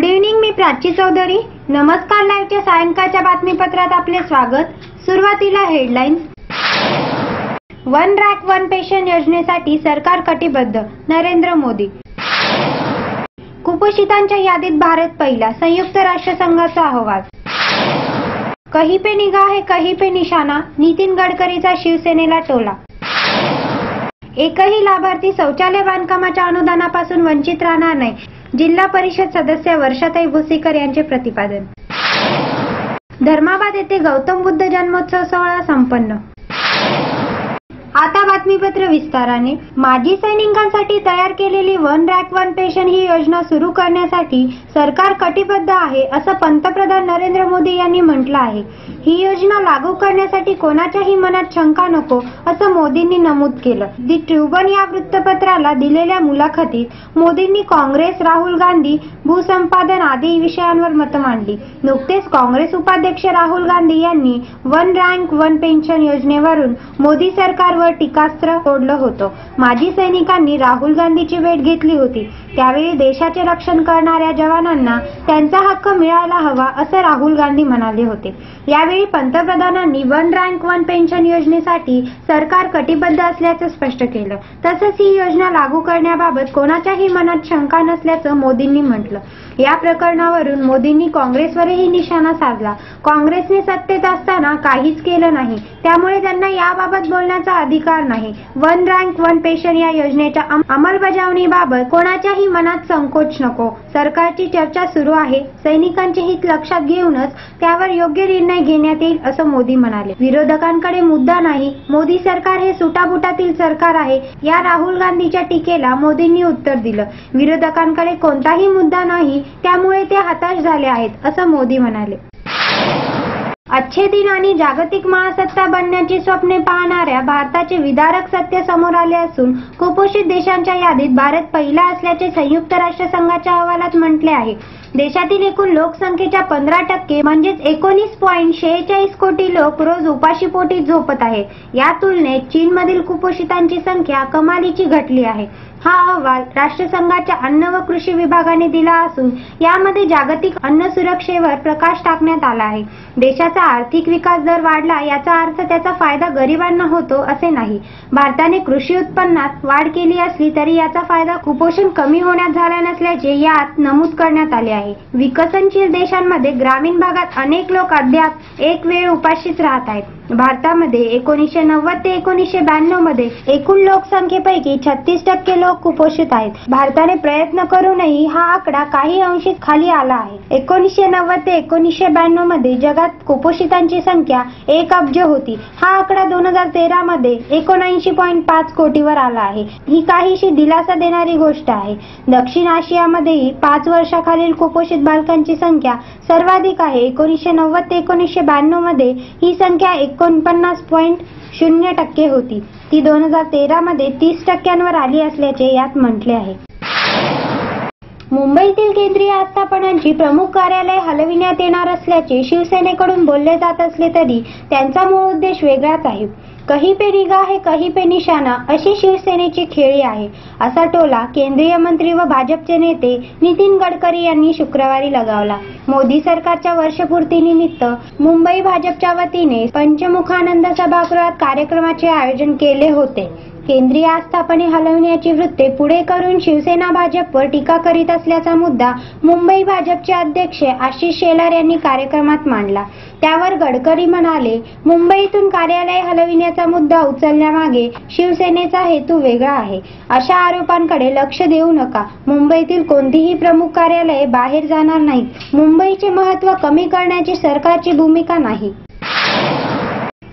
Good evening मी प्राची चौधरी. नमस्कार लाईव्हच्या सायंकाळच्या बातमीपत्रात आपले स्वागत. सुरुवातीला headlines one rank one pension योजनेसाठी सरकार कटिबद्ध नरेंद्र मोदी. कुपोषितांच्या यादीत भारत पहिला संयुक्त राष्ट्रसंघाचा अहवाल. कही पे निगाह हे कही पे निशाणा नितीन गडकरीचा शिवसेनेला टोला. एकही लाभार्थी शौचालय बांधकामाच्या अनुदानापासून वंचित राहणार नाही. जिल्हा परिषद सदस्य वर्षाताई भुसीकर यांचे प्रतिपादन. धर्माबाद येथे गौतम बुद्ध जन्मोत्सव सोहळा संपन्न. आता बातमीपत्र विस्ताराने. माजी सैनिकांसाठी तयार केलेली वन रॅक वन पेन्शन ही योजना सुरू करण्यासाठी सरकार कटिबद्ध आहे असं पंतप्रधान नरेंद्र मोदी यांनी म्हटलं आहे. ही योजना लागू करण्यासाठी कोणाच्याही मनात शंका नको असं मोदींनी नमूद केलं. दी ट्रिब्युन या वृत्तपत्राला दिलेल्या मुलाखतीत मोदींनी काँग्रेस राहुल गांधी भूसंपादन आदी विषयांवर मतं मांडली. नुकतेच काँग्रेस उपाध्यक्ष राहुल गांधी यांनी वन रँक वन पेन्शन योजनेवरून मोदी सरकार सरकारवर टीकास्त्र सोडलं होतं. माजी सैनिकांनी राहुल गांधीची भेट घेतली होती. त्यावेळी देशाचे रक्षण करणाऱ्या जवानांना त्यांचा हक्क मिळायला हवा असं राहुल गांधी म्हणाले होते. यावेळी पंतप्रधानांनी वन रँक वन पेन्शन योजनेसाठी सरकार कटिबद्ध असल्याचं स्पष्ट केलं. तसंच ही योजना लागू करण्याबाबत कोणाच्याही मनात शंका नसल्याचं मोदींनी म्हटलं. या प्रकरणावरून मोदींनी काँग्रेसवरही निशाणा साधला. काँग्रेसने सत्तेत असताना काहीच केलं नाही. त्यामुळे त्यांना याबाबत बोलण्याचा अधिकार नाही. वन रँक वन पेशन या योजनेच्या अंमलबजावणीबाबत कोणाच्याही मनात संकोच नको. सरकारची चर्चा सुरू आहे. सैनिकांचे हित लक्षात घेऊनच त्यावर योग्य निर्णय घेण्यात येईल असं मोदी म्हणाले. विरोधकांकडे मुद्दा नाही. मोदी सरकार हे सुटाबुटातील सरकार आहे. या राहुल गांधीच्या टीकेला मोदींनी उत्तर दिलं. विरोधकांकडे कोणताही मुद्दा नाही त्यामुळे ते हताश झाले आहेत असं मोदी म्हणाले. अच्छे दिन आणि जागतिक महासत्ता बनण्याची स्वप्ने पाहणाऱ्या भारताचे विदारक सत्य समोर आले असून कुपोषित देशांच्या यादीत भारत पहिला असल्याचे संयुक्त राष्ट्र संघाच्या अहवालात म्हटले आहे. देशातील एकूण लोकसंख्येच्या पंधरा टक्के म्हणजेच एकोणीस पॉईंट शेहेचाळीस कोटी लोक रोज उपाशीपोटी झोपत आहे. या तुलनेत चीनमधील कुपोषितांची संख्या कमालीची घटली आहे. हा अहवाल राष्ट्रसंघाच्या अन्न व कृषी विभागाने दिला असून यामध्ये जागतिक अन्न सुरक्षेवर प्रकाश टाकण्यात आला आहे. देशाचा देशाचा आर्थिक विकास दर वाढला याचा अर्थ त्याचा फायदा गरिबांना होतो असे नाही. भारताने कृषी उत्पन्नात वाढ केली असली तरी याचा फायदा कुपोषण कमी होण्यात झाला नसल्याचे यात नमूद करण्यात आले आहे. विकसनशील देशांमध्ये ग्रामीण भागात अनेक लोक अद्याप एक वेळ उपाशीच राहत आहेत. भारतामध्ये एकोणीसशे नव्वद ते एकोणीसशे ब्याण्णवमध्ये एकूण लोकसंख्येपैकी छत्तीस टक्के लोक कुपोषित आहेत. भारताने प्रयत्न करूनही हा आकडा काही अंशी खाली आला आहे. एकोणीसशे नव्वद ते एकोणीसशे ब्याण्णवमध्ये जगात कुपोषण कुपोषितांची संख्या एक अब्ज होती. हा आकडा दोन हजार तेरा मध्ये एकोणऐंशी पॉईंट पाच कोटीवर आला आहे. ही काहीशी दिलासा देणारी गोष्ट आहे. दक्षिण आशियामध्येही पाच वर्षाखालील कुपोषित बालकांची संख्या सर्वाधिक आहे. एकोणीसशे नव्वद ते एकोणीसशे ब्याण्णवमध्ये ही संख्या एकोणपन्नास पॉईंट शून्य टक्के होती. ती दोन हजार तेरा मध्ये तीस टक्क्यांवर आली असल्याचे यात म्हटले आहे. मुंबईतील केंद्रीय आस्थापनांची प्रमुख कार्यालय हलविण्यात येणार असल्याचे शिवसेनेकडून बोलले जात असले तरी त्यांचा मूळ उद्देश वेगळाच आहे. कही पे निगा हे कही पे निशाणा अशी शिवसेनेची खेळी आहे असा टोला केंद्रीय मंत्री व भाजपचे नेते नितीन गडकरी यांनी शुक्रवारी लगावला. मोदी सरकारच्या वर्षपूर्तीनिमित्त मुंबई भाजपच्या वतीने पंचमुखानंद सभागृहात कार्यक्रमाचे आयोजन केले होते. केंद्रीय आस्थापने हलवण्याची वृत्ते पुढे करून शिवसेना भाजपवर टीका करीत असल्याचा मुद्दा मुंबई भाजपचे अध्यक्ष आशिष शेलार यांनी कार्यक्रमात मांडला. त्यावर गडकरी म्हणाले मुंबईतून कार्यालय हलविण्याचा मुद्दा उचलण्यामागे शिवसेनेचा हेतू वेगळा आहे. अशा आरोपांकडे लक्ष देऊ नका. मुंबईतील कोणतीही प्रमुख कार्यालये बाहेर जाणार नाहीत. मुंबईचे महत्त्व कमी करण्याची सरकारची भूमिका नाही.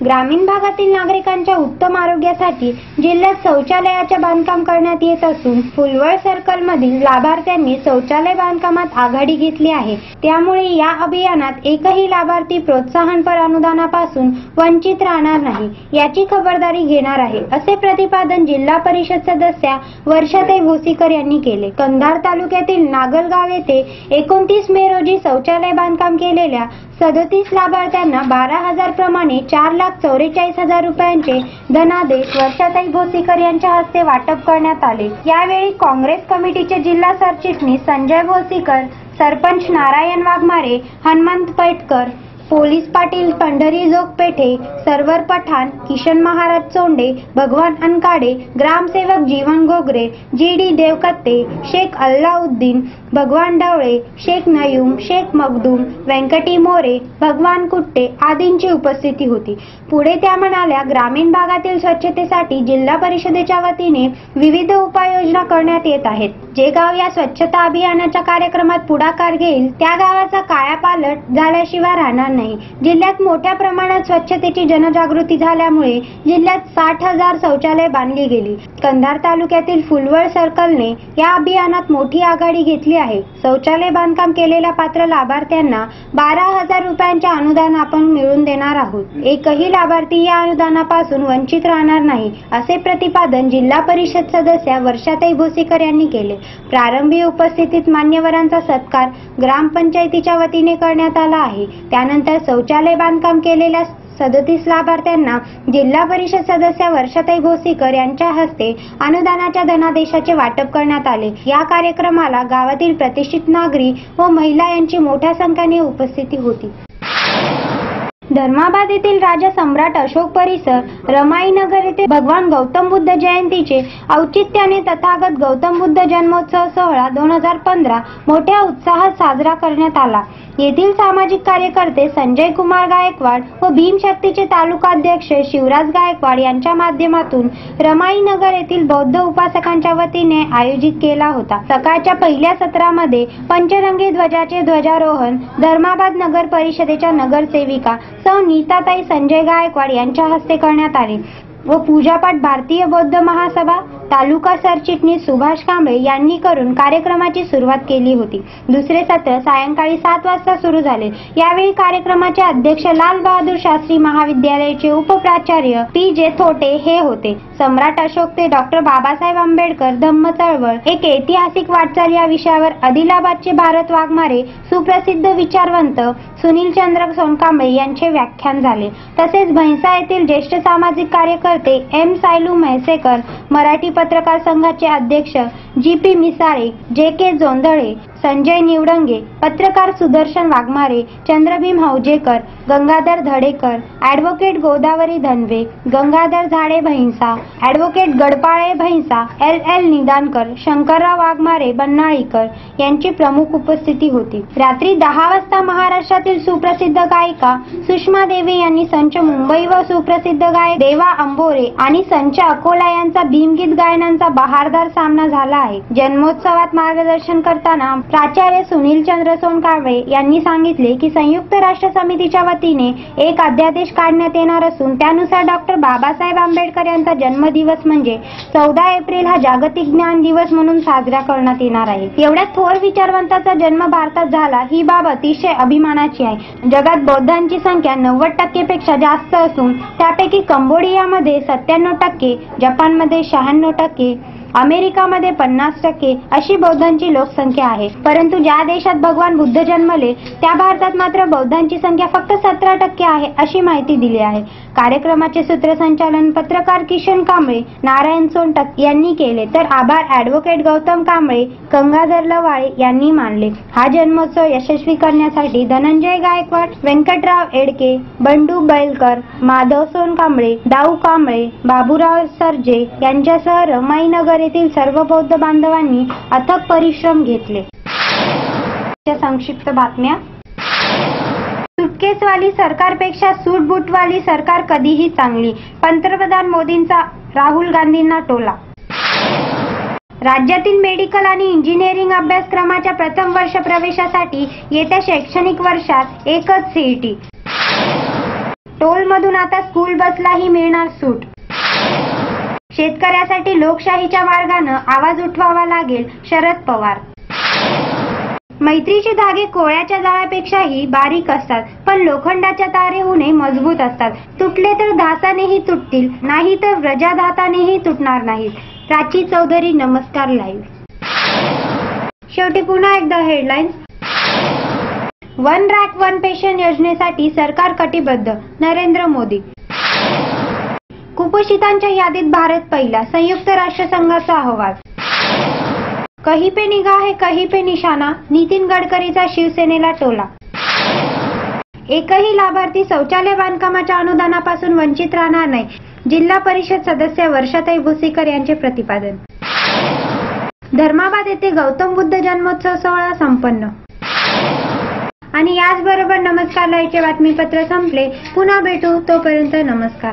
ग्रामीण भागातील नागरिकांच्या उत्तम आरोग्यासाठी जिल्ह्यात शौचालयाचे बांधकाम करण्यात येत असून फुलवळ सर्कल मधील लाभार्थ्यांनी शौचालय बांधकामात आघाडी घेतली आहे. त्यामुळे या अभियानात एकही लाभार्थी प्रोत्साहनपर अनुदानापासून वंचित राहणार नाही याची खबरदारी घेणार आहे असे प्रतिपादन जिल्हा परिषद सदस्या वर्षाताई भोसीकर यांनी केले. कंधार तालुक्यातील नागलगाव येथे एकोणतीस मे रोजी शौचालय बांधकाम केलेल्या सदतीस लाभार्थ्यांना बारा हजार प्रमाणे चार लाख चौवेचाळीस हजार रुपयांचे धनादेश वर्षाताई भोसीकर यांच्या हस्ते वाटप करण्यात आले. यावेळी काँग्रेस कमिटीचे जिल्हा सरचिटणीस संजय भोसीकर सरपंच नारायण वाघमारे हनुमंत पैठकर पोलीस पाटील पंढरी जोगपेठे सर्वर पठाण किशन महाराज चोंडे भगवान अनकाडे ग्रामसेवक जीवन गोगरे जी डी देवकत्ते शेख अल्लाउद्दीन भगवान डवळे शेख नयूम शेख मगदूम व्यंकटी मोरे भगवान कुट्टे आदींची उपस्थिती होती. पुढे त्या म्हणाल्या ग्रामीण भागातील स्वच्छतेसाठी जिल्हा परिषदेच्या वतीने विविध उपाययोजना करण्यात येत आहेत. जे गाव या स्वच्छता अभियानाच्या कार्यक्रमात पुढाकार घेईल त्या गावाचा कायापालट झाल्याशिवाय राहणार नाही. जिल्ह्यात मोठ्या प्रमाणात स्वच्छतेची जनजागृती झाल्यामुळे जिल्ह्यात साठ हजार शौचालय बांधली गेली. कंधार तालुक्यातील फुलवळ सर्कलने या अभियानात मोठी आघाडी घेतली आहे. शौचालय बांधकाम केलेल्या पात्र लाभार्थ्यांना बारा हजार रुपयांचे अनुदान आपण मिळवून देणार आहोत. एकही लाभार्थी या अनुदानापासून वंचित राहणार नाही असे प्रतिपादन जिल्हा परिषद सदस्या वर्षाताई भोसेकर यांनी केले. प्रारंभी उपस्थितीत मान्यवरांचा सत्कार ग्रामपंचायतीच्या वतीने करण्यात आला आहे. त्यानंतर शौचालय बांधकाम केलेल्या सदतीस लाभार्थ्यांना जिल्हा परिषद सदस्या वर्षाताई भोसीकर यांच्या हस्ते अनुदानाच्या धनादेशाचे वाटप करण्यात आले. या कार्यक्रमाला गावातील प्रतिष्ठित नागरी व महिला यांची मोठ्या संख्येने उपस्थिती होती. धर्माबाद येथील राजा सम्राट अशोक परिसर रमाईनगर येथे भगवान गौतम बुद्ध जयंतीचे औचित्याने तथागत गौतम बुद्ध जन्मोत्सव सोहळा दोन हजार पंधरा मोठ्या उत्साहात साजरा करण्यात आला. येथील सामाजिक कार्यकर्ते संजय कुमार गायकवाड व भीमशक्तीचे तालुकाध्यक्ष शिवराज गायकवाड यांच्या माध्यमातून रमाईनगर येथील बौद्ध उपासकांच्या वतीने आयोजित केला होता. सकाळच्या पहिल्या सत्रामध्ये पंचरंगी ध्वजाचे ध्वजारोहण धर्माबाद नगर परिषदेच्या नगरसेविका सौ नीताताई संजय गायकवाड यांच्या हस्ते करण्यात आले व पूजापाठ भारतीय बौद्ध महासभा तालुका सरचिटणीस सुभाष कांबळे यांनी करून कार्यक्रमाची सुरुवात केली होती. दुसरे सत्र सायंकाळी सात वाजता सुरू झाले. यावेळी कार्यक्रमाचे अध्यक्ष लाल बहादूर शास्त्री महाविद्यालयाचे उपप्राचार्य पी जे थोटे हे होते. सम्राट अशोक ते डॉक्टर बाबासाहेब आंबेडकर धम्म चळवळ एक ऐतिहासिक वाटचाल या विषयावर आदिलाबादचे भारत वाघमारे सुप्रसिद्ध विचारवंत सुनील चंद्र सोनकांबळे यांचे व्याख्यान झाले. तसेच भैंसा येथील ज्येष्ठ सामाजिक कार्यकर्ते एम सायलू म्हैसेकर मराठी पत्रकार संघाचे अध्यक्ष जी पी मिसाळे जे के जोंधळे संजय निवडंगे पत्रकार Sudarshan Waghmare Chandrabhim Haujekar Gangadhar Dhadekar advocate Godavari Dhanwe Gangadhar Zade Bhainsa advocate Gadpale Bhainsa L L Nidankar Shankarrao Waghmare Bannalikar यांची प्रमुख उपस्थिती होती. रात्री दहा वाजता महाराष्ट्रातील सुप्रसिद्ध गायिका सुषमा देवी यांनी संच मुंबई व सुप्रसिद्ध गायक देवा अंबोरे आणि संच अकोला यांचा भीमगीत गायनांचा बहारदार सामना झाला आहे. जन्मोत्सवात मार्गदर्शन करताना प्राचार्य सुनील चंद्र सोनकाळे यांनी सांगितले की संयुक्त राष्ट्र समितीच्या वतीने एक अध्यादेश काढण्यात येणार असून त्यानुसार डॉक्टर बाबासाहेब आंबेडकर यांचा जन्मदिवस म्हणजे चौदा एप्रिल हा जागतिक ज्ञान दिवस म्हणून साजरा करण्यात येणार आहे. एवढ्या थोर विचारवंताचा जन्म भारतात झाला ही बाब अतिशय अभिमानाची आहे. जगात बौद्धांची संख्या नव्वद टक्केपेक्षा जास्त असून त्यापैकी कंबोडियामध्ये सत्त्याण्णव टक्के जपानमध्ये शहाण्णव टक्के अमेरिकामध्ये पन्नास टक्के अशी बौद्धांची लोकसंख्या आहे. परंतु ज्या देशात भगवान बुद्ध जन्मले त्या भारतात मात्र बौद्धांची संख्या फक्त सतरा टक्के आहे अशी माहिती दिली आहे. कार्यक्रमाचे सूत्रसंचालन पत्रकार किशन कांबळे नारायण सोनटक यांनी केले. तर आभार ऍडव्होकेट गौतम कांबळे गंगाधर लवाळे यांनी मानले. हा जन्मोत्सव यशस्वी करण्यासाठी धनंजय गायकवाड व्यंकटराव एडके बंडू बैलकर माधव सोनकांबळे दाऊ कांबळे बाबूराव सरजे यांच्यासह रमाईनगर येथील सर्व बौद्ध बांधवांनी अथक परिश्रम घेतले. संक्षिप्त बातम्या. सुटकेसवाली सरकारपेक्षा सूटबूटवाली सरकार कधीही चांगली पंतप्रधान मोदींचा राहुल गांधींना टोला. राज्यातील मेडिकल आणि इंजिनिअरिंग अभ्यासक्रमाच्या प्रथम वर्ष प्रवेशासाठी येत्या शैक्षणिक वर्षात एकच सीईटी. टोलमधून आता स्कूल बसलाही मिळणार सूट. शेतकऱ्यासाठी लोकशाहीच्या मार्गानं आवाज उठवावा लागेल शरद पवार. मैत्रीचे धागे कोळ्याच्या जाळ्यापेक्षाही बारीक असतात पण लोखंडाच्या तारेहूनही मजबूत असतात. तुटले तर धासानेही तुटतील नाही तर व्रजाधातानेही तुटणार नाहीत. प्राची चौधरी नमस्कार लाईव्ह. शेवटी पुन्हा एकदा headlines one rank one pension योजनेसाठी सरकार कटिबद्ध नरेंद्र मोदी. कुपोषितांच्या यादीत भारत पहिला संयुक्त राष्ट्रसंघाचा अहवाल. कही पे निगाह है कही पे निशाणा नितीन गडकरीचा शिवसेनेला टोला. एकही लाभार्थी शौचालय बांधकामाच्या अनुदानापासून वंचित राहणार नाही जिल्हा परिषद सदस्य वर्षाताई भुसीकर यांचे प्रतिपादन. धर्माबाद येथे गौतम बुद्ध जन्मोत्सव सोहळा संपन्न. आणि याचबरोबर नमस्कार लयचे बातमीपत्र संपले. पुन्हा भेटू तोपर्यंत नमस्कार.